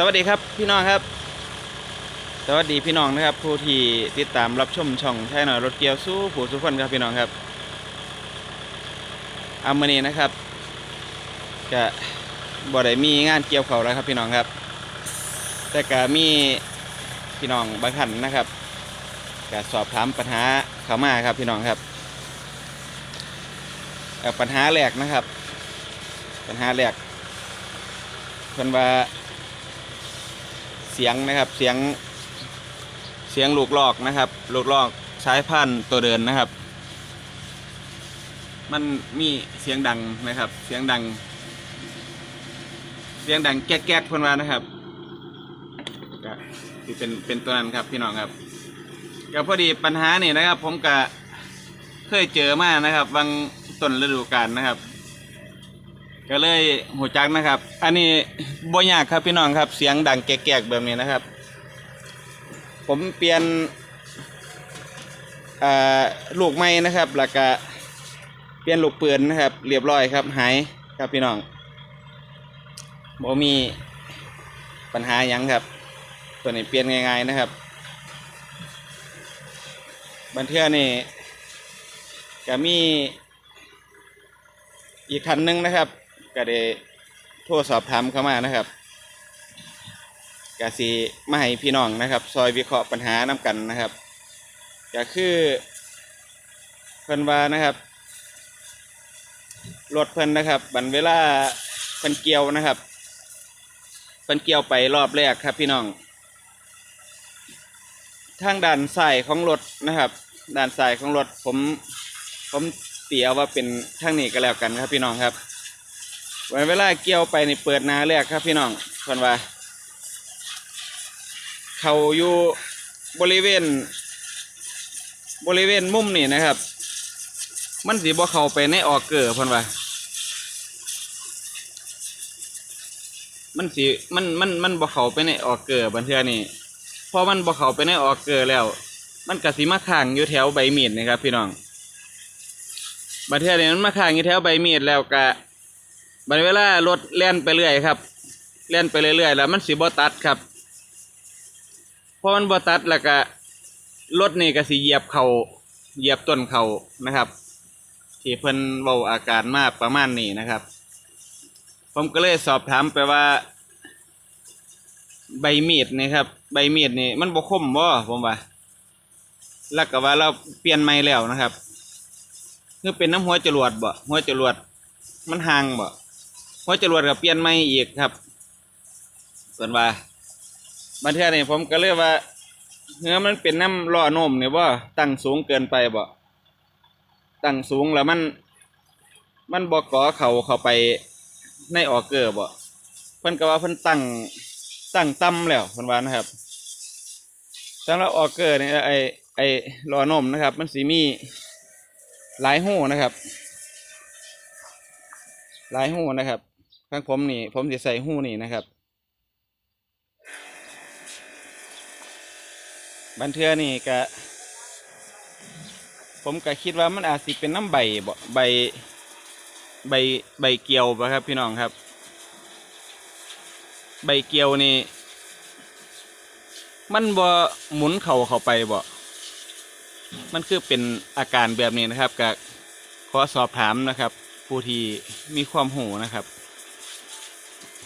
สวัสดีครับพี่น้องครับ สวัสดีพี่น้องนะครับ ผู้ที่ติดตามรับชมช่องใช่หน่อยรถเกียวสู้ผู้สุขคนครับพี่น้องครับอามานีนะครับก็บ่ได้มีงานเกี่ยวเขาแล้วครับพี่น้องครับ แต่ก็มีพี่น้องบางท่านนะครับก็สอบถามปัญหาเขามาครับพี่น้องครับปัญหาแรกนะครับ ปัญหาแรกเพิ่นว่า สียงนะครับเสียงเสียงลูกลอกนะครับลูกลอกสายพันธุ์ตัวเดินนะครับ มันมีเสียงดังนะครับ เสียงดัง เสียงดังแก๊กๆเพิ่นวานะครับก็ที่เป็นเป็นตัวนั้นครับพี่น้องครับก็พอดีปัญหานี่นะครับ ผมก็เคยเจอมานะครับบางต้นฤดูกาลนะครับ ก็เลยหูจักนะครับ อันนี้บ่ยากครับพี่น้องครับ เสียงดังแกกๆแบบนี้นะครับ ผมเปลี่ยนลูกไม้นะครับแล้วก็เปลี่ยนลูกปืนนะครับ เรียบร้อยครับหายครับพี่น้องบ่มีปัญหายังครับ ตัวนี้เปลี่ยนง่ายๆนะครับบันเทือนี่ก็มีอีกคันหนึงนะครับ ก็ได้โทรสอบถามเข้ามานะครับก็สีมาให้พี่น้องนะครับ ซอยวิเคราะห์ปัญหาน้กันนะครับก็คือเพิ่นว่านะครับรถเพิ่นนะครับ บันเวลาเพิ่นเกี่ยวนะครับเพิ่นเกี่ยวไปรอบแรกครับพี่น้อง ทางด้านซ้ายของรถนะครับด้านซ้ายของรถผมผมเตียวว่าเป็นทางนี้ก็แล้วกันครับพี่น้องครับ วันเวลาเกี่ยวไปนี่เปิดนาแรกครับพี่น้องคนว่า เขาอยู่บริเวณ บริเวณมุมนี่นะครับ มันสีบ่เขาไปในออกเกอร์เพิ่นว่า มันสีมันมันมันบ่เขาไปในออกเกอร์บันเทือนี่พอมันบ่เขาไปในออกเกอร์แล้ว มันก็สิมาค้างอยู่แถวใบมีดนะครับ พี่น้องบันเทือนี่มันมาค้างอยู่แถวใบมีดแล้วก็ บัดเวลารถเล่นไปเรื่อยครับเล่นไปเรื่อยๆแล้วมันสิบ่ตัดครับเพราะมันบ่ตัดแล้วก็รถนี่ก็สิเหยียบเขาเหยียบต้นเขานะครับที่เพิ่นเว้าอาการมากประมาณนี้นะครับ ผมก็เลยสอบถามไปว่า ใบมีดนี่ครับ ใบมีดนี่มันบ่คมบ่ผมว่าแล้วก็ว่าเราเปลี่ยนใหม่แล้วนะครับคือเป็นน้ำหัวจรวดบ่หัวจรวดมันห่างบ่ หัวจรวดกับเปลี่ยนใหม่อีกครับ ส่วนว่าบันเทือนี่ผมก็เลยว่าเนื้อมันเป็นน้ำล่อนมเนี่ยว่าตั้งสูงเกินไปบ่ตั้งสูงแล้วมัน มันบ่ก่อเข่าเข้าไปในออกเกอร์บ่เพิ่นก็ว่าเพิ่นตั้งตั้งต่ำแล้วเพิ่นว่านะครับสำหรับออกเกอร์นี่ไอไอล่อนมนะครับ มันสีมีหลายหูนะครับ หลายหูนะครับ ข้างผมนี่ ผมจะใส่หูนี่นะครับ บันเทือนี่ก็ผมก็คิดว่ามันอาจสิเป็นน้ำใบบ่ใบใบใบเกียวบ่ครับ พี่น้องครับ ใบเกียวนี่ มันบ่หมุนเข่าเข้าไปบ่มันคือเป็นอาการแบบนี้นะครับก็ขอสอบถามนะครับ ผู้ที่มีความหูนะครับ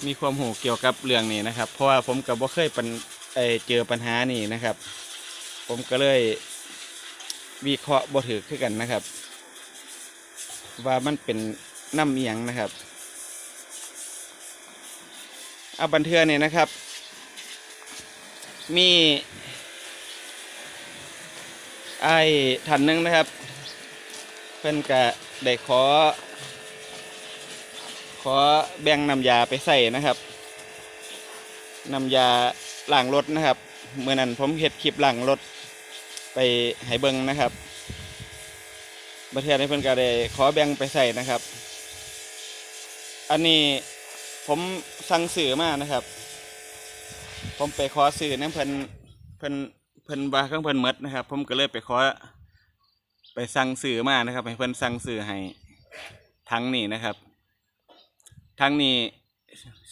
มีความหูเกี่ยวกับเรื่องนี้นะครับ เพราะว่าผมกับว่าเคยเป็นเจอปัญหานี้นะครับ ผมก็เลยวิเคราะห์บ่ถือขึ้นกันนะครับ ว่ามันเป็นน้ำเอียงนะครับเอาบันเทือเนี่ยนะครับ มีไอ้ท่านหนึงนะครับ เพื่อนกะได้ขอ ขอแบ่งน้ำยาไปใส่นะครับน้ำยาล้างรถนะครับเมื่อนั้นผมเห็ดคลิปล้างรถไปให้เบิงนะครับประเทศนี้เพิ่นก็ได้ขอแบ่งไปใส่นะครับ อันนี้ผมสั่งสื่อมานะครับ ผมไปขอสื่อน้ำเพิ่นเพิ่นเพิ่นบาเครื่องเพิ่นหมดนะครับ ผมก็เลยไปขอไปสั่งสื่อมานะครับ ให้เพิ่นสั่งสื่อให้ทั้งนี้นะครับ ทั้งนี้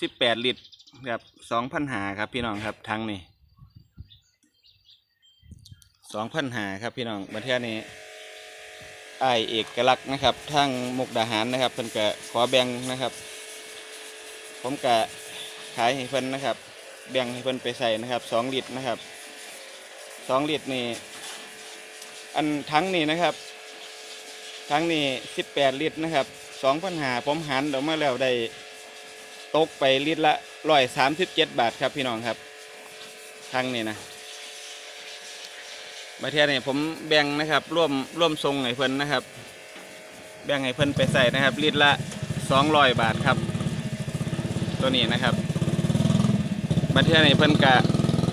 สิบแปดลิตรครับสองพันหาครับพี่น้องครับทั้งนี่สองพันหาครับพี่น้องประเทศนี้ไอเอกลักษณ์นะครับทางมุกดาหารนะครับเพิ่นก็ขอแบ่งนะครับ ผมก็ขายให้เพิ่นนะครับ แบ่งให้เพิ่นไปใส่นะครับสองลิตรนะครับสองลิตรนี่อันทั้งนี่นะครับ ทั้งนี้สิบแปดลิตรนะครับ สองพันหาผมหันออกมาแล้วได้ตกไปลิตรละร้อยสามสิบเจ็ดบาทครับพี่น้องครับทั้งนี้นะมาเทียนี่ผมแบ่งนะครับร่วมร่วมทรงให้เพิ่นนะครับ แบ่งให้เพิ่นไปใส่นะครับลิตรละสองร้อยบาทครับ ตัวนี้นะครับมาเทียนี่เพิ่นกะ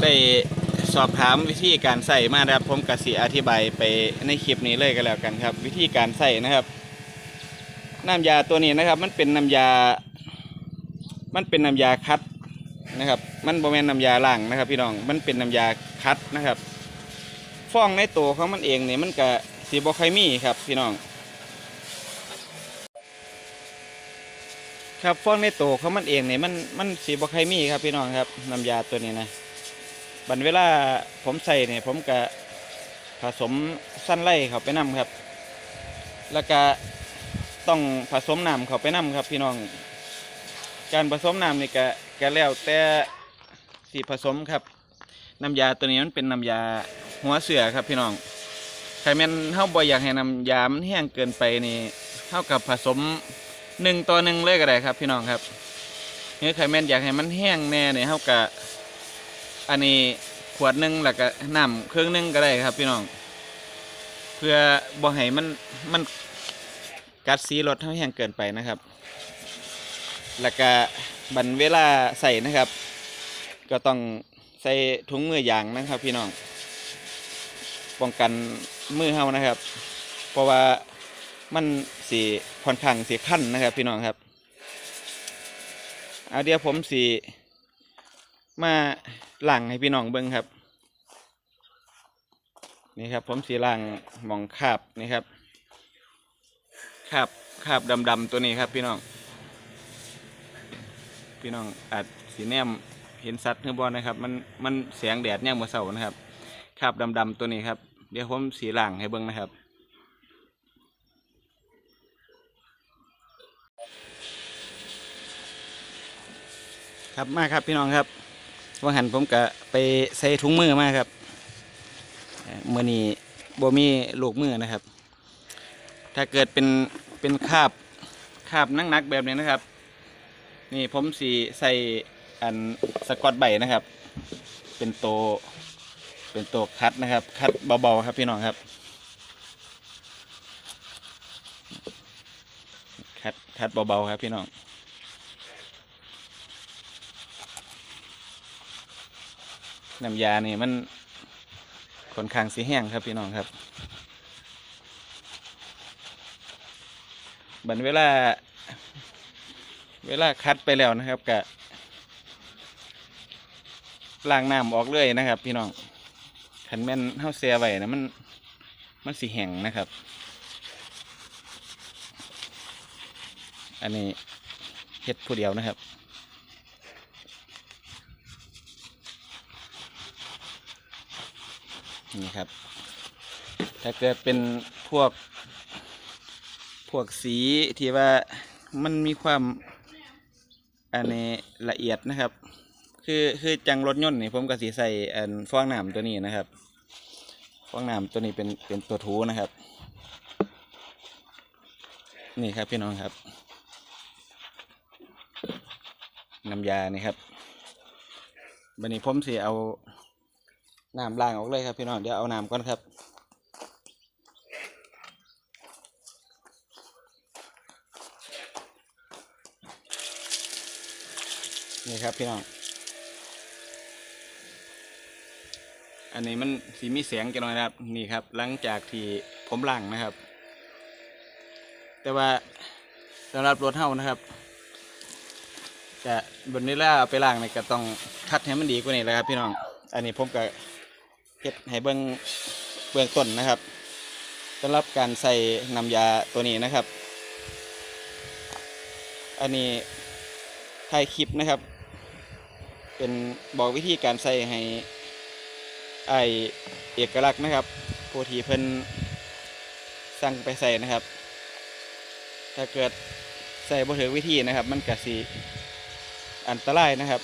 ได้สอบถามวิธีการใส่มาครับผมกะสิอธิบายไปในคลิปนี้เลยก็แล้วกันครับ วิธีการใส่นะครับ น้ำยาตัวนี้นะครับ มันเป็นน้ำยา มันเป็นน้ำยาคัดนะครับ มันโบแมนน้ำยาล้างนะครับ พี่น้อง มันเป็นน้ำยาคัดนะครับฟองในตัวของมันเองเนี่ยมันก็สีบอไคมีครับพี่น้อง ครับฟองในตัวของมันเองเนี่ยมันมันสีบอไคมีครับพี่น้องครับน้ำยาตัวนี้นะบันเวลาผมใส่เนี่ยผมก็ผสมสั้นไล่เข้าไปนํครับ แล้วก็ ต้องผสมน้ำเข้าไปนํครับพี่น้อง การผสมน้ำนี่ก็ก็แล้วแต่สีผสมครับน้ำยาตัวนี้มันเป็นน้ำยาหัวเสือครับพี่น้องใครแม่นเฮาบ่อยากให้น้ำยามันแห้งเกินไปนี่เท่ากับผสมหนึ่งต่อหนึ่งเลยก็ได้ครับ พี่น้องครับหรือใครแม่นอยากให้มันแห้งแน่เนี่ยเท่ากับอันนี้ขวดหนึ่งแล้วก็น้ำเครื่องหนึงก็ได้ครับ พี่น้อง เพื่อบ่ให้มันมัน กัดสีรถให้แห้งเกินไปนะครับ แล้วก็บันเวลาใส่นะครับ ก็ต้องใส่ถุงมือยางนะครับพี่น้องป้องกันมือเฮานะครับ เพราะว่ามันสีค่อนข้างสีขั้นนะครับ พี่น้องครับเอาเดี๋ยวผมสีมาล้างให้พี่น้องเบิ้งครับ นี่ครับผมสีล้างมองคาบนี่ครับ คราบคราบดำๆตัวนี้ครับ พี่น้อง พี่น้องอาจสีแนมเห็นสัตว์เนื้อบอลนะครับ มันมันแสงแดดย่างมาเสาร์นะครับคราบดำๆตัวนี้ครับ เดี๋ยวผมสีหล่างให้เบิ้งนะครับ ครับมาครับพี่น้องครับว่าหันผมก็ไปใส่ถุงมือมาครับเมื่อนี้บ่มีลูกมือนะครับ ถ้าเกิดเป็นเป็นคาบคาบนักๆแบบนี้นะครับ นี่ผมสีใส่อันสกอตใบนะครับ เป็นโตเป็นโตวคัดนะครับ คัดเบาๆครับพี่น้องครับ คัดคัดเบาๆครับพี่น้องน้ำยานี่มันค่อนข้างสีแห้งครับพี่น้องครับ บันเวลา เวลาคัดไปแล้วนะครับกะล้างน้ำออกเลยนะครับ พี่น้องขันแม่นเฮาเสียไว้นะมันมันสีแห้งนะครับ อันนี้เฮ็ดผู้เดียวนะครับนี่ครับ ถ้าเกิดเป็นพวก พวกสีที่ว่ามันมีความอันนี้ละเอียดนะครับ คือคือจังรถยนต์นี่ผมก็สีใส่อันฟองน้ำตัวนี้นะครับ ฟองน้ำตัวนี้เป็นเป็นตัวทูนะครับ นี่ครับพี่น้องครับน้ำยานี่ครับวันนี้ผมสีเอาน้ำล้างออกเลยครับพี่น้องเดี๋ยวเอาน้ำก่อนครับ นี่ครับพี่น้อง อันนี้มันสีมีแสงกันหน่อยนะครับ นี่ครับ หลังจากที่ผมล้างนะครับ แต่ว่าสำหรับรถเท่านะครับจะบนนี้ล่าเอาไปล้างเนี่ยก็ต้องคัดให้มันดีกว่านี้แหละครับ พี่น้อง อันนี้ผมก็เฮ็ดให้เบื้องเบื้องต้นนะครับสำหรับการใส่น้ำยาตัวนี้นะครับ อันนี้ถ่ายคลิปนะครับ เป็นบอกวิธีการใส่ให้ไอเอกลักษณ์นะครับผู้ที่เพิ่นสั่งไปใส่นะครับ ถ้าเกิดใส่บ่ถือวิธีนะครับ มันกะสีอันตรายนะครับ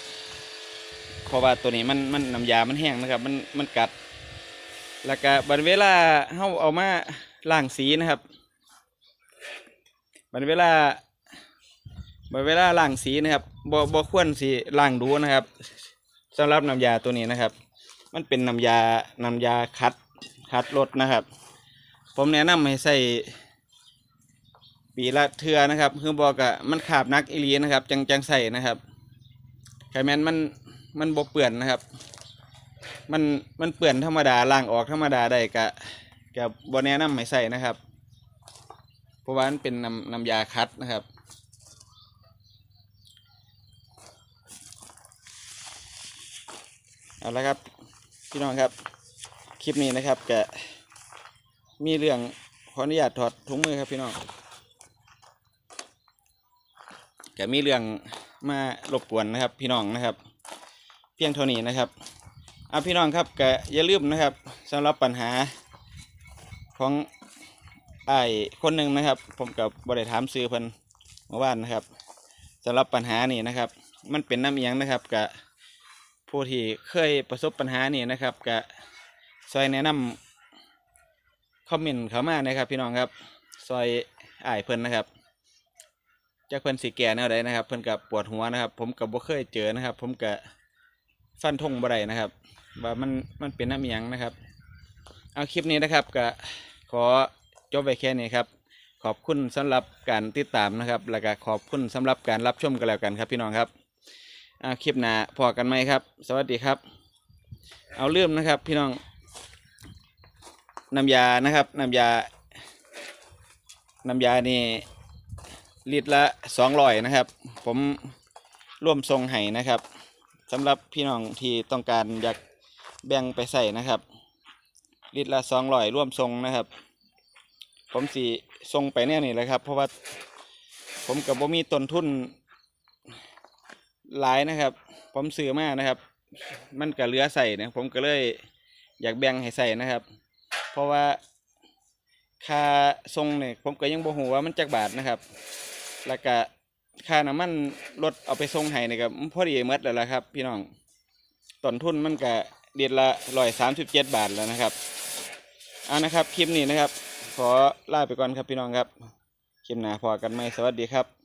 เพราะว่าตัวนี้มันมันน้ำยามันแห้งนะครับ มันมันกัด แล้วก็บัดเวลาเฮาเอามาล้างสีนะครับบัดเวลา เวลาล้างสีนะครับบ่บ่ควรสิล้างดูนะครับสำหรับน้ำยาตัวนี้นะครับ มันเป็นน้ำยาน้ำยาคัดคัดรถนะครับ ผมแนะนำให้ใส่ปีละเทือนะครับคือบอกอะมันขาบนักอีหลีนะครับ จังจังใส่นะครับไขแมนมันมันบ่เปื่อนนะครับ มันมันเปื่อนธรรมดาล้างออกธรรมดาได้กะกะบ่แนะนำให้ใส่นะครับ เพราะว่ามันเป็นน้ำน้ำยาคัดนะครับ เอาละครับ พี่น้องครับ คลิปนี้นะครับกะมีเรื่องขออนุญาตถอดถุงมือครับพี่น้องกะมีเรื่องมารบกวนนะครับ พี่น้องนะครับ เพียงเท่านี้นะครับเอาพี่น้องครับกะอย่าลืมนะครับสำหรับปัญหาของไอ้คนหนึ่งนะครับ ผมกับบริถามซื้อเพิ่นเมื่อวานนะครับสำหรับปัญหานี่นะครับ มันเป็นน้ำเอียงนะครับกะ ผู้ที่เคยประสบปัญหานี่นะครับกะซอยแนะนำคอมเมนต์เข้ามานะครับ พี่น้องครับซอยอ้ายเพิ่นนะครับจากเพิ่นสีแก่แนวใดนะครับ เพิ่นกับปวดหัวนะครับ ผมกับบ่เคยเจอนะครับ ผมกะฟันธงบ่ได้นะครับ ว่ามันมันเป็นน้ำเอียงนะครับ เอาคลิปนี้นะครับก็ขอจบไปแค่นี้ครับ ขอบคุณสำหรับการติดตามนะครับ แล้วก็ขอบคุณสำหรับการรับชมกันแล้วกันครับพี่น้องครับ เอาคลิปหนาพอกันไหมครับ สวัสดีครับ เอาเริ่มนะครับ พี่น้องน้ำยานะครับน้ำยาน้ำยานี่ลิตรละสองร้อยนะครับ ผมร่วมทรงให้นะครับสำหรับพี่น้องที่ต้องการอยากแบ่งไปใส่นะครับลิตรละสองร้อยร่วมทรงนะครับ ผมสีทรงไปแน่นี่แหละครับ เพราะว่าผมกับผมมีต้นทุน หลายนะครับ ผมซื้อมานะครับ มันก็เหลือใส่นะผมก็เลยอยากแบ่งให้ใส่นะครับ เพราะว่าค่าทรงเนี่ยผมก็ยังบ่ฮู้ว่ามันจักบาทนะครับ แล้วก็ค่าน้ำมันรถเอาไปส่งให้นี่ก็พอดีหมดแล้วละครับ พี่น้องต้นทุนมันก็เดือนละร้อยสามสิบเจ็ดบาทแล้วนะครับเอานะครับคลิปนี้นะครับ ขอลาไปก่อนครับพี่น้องครับคลิปหน้าพอกันไหมสวัสดีครับ